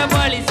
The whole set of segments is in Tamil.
trabalhe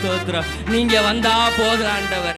ஸ்தோத்திரம். நீங்க வந்தா போதும் ஆண்டவர்.